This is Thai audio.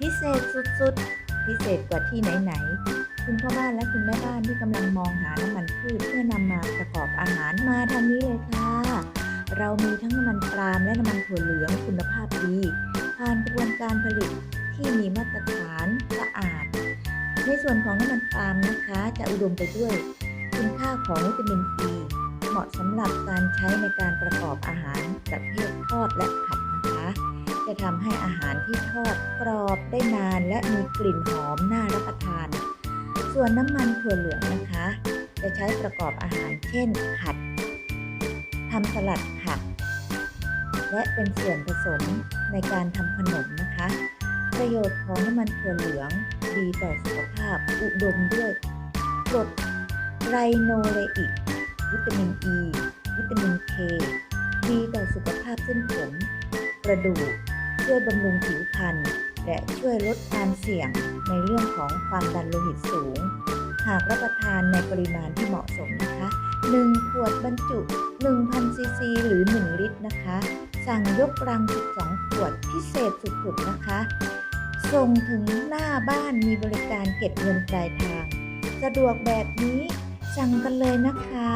พิเศษสุดๆ พิเศษกว่าที่ไหนๆ คุณพ่อบ้านและคุณแม่บ้านที่กำลังมองหาน้ำมันพืชเพื่อนำมาประกอบอาหารมาทางนี้เลยค่ะ เรามีทั้งน้ำมันปาล์มและน้ำมันถั่วเหลืองคุณภาพดีผ่านกระบวนการผลิตที่มีมาตรฐานสะอาด ในส่วนของน้ำมันปาล์มนะคะ จะอุดมไปด้วยคุณค่าของวิตามินซีเหมาะสำหรับการใช้ในการประกอบอาหารประเภททอดและผัดนะคะ จะทำให้อาหารที่ทอดกรอบได้นาน และมีกลิ่นหอมน่ารับประทาน ส่วนน้ำมันถั่วเหลืองนะคะ จะใช้ประกอบอาหารเช่นผัดทำสลัดผัก และเป็นส่วนผสมในการทำขนมนะคะ ประโยชน์ของน้ำมันถั่วเหลืองดีต่อสุขภาพอุดมด้วยกรดไรโนเลอิกวิตามินอ e, ีวิตามินเคดีต่อสุขภาพเส้นผมกระดูก ช่วยบำรุงผิวพรรณและช่วยลดความเสี่ยงในเรื่องของความดันโลหิตสูง หากรับประทานในปริมาณที่เหมาะสมนะคะ 1 ขวดบรรจุ 1,000 ซีซี หรือ 1 ลิตรนะคะ สั่งยกรัง 12 ขวดพิเศษสุดๆนะคะ ส่งถึงหน้าบ้านมีบริการเก็บเงินปลายทาง สะดวกแบบนี้สั่งกันเลยนะคะ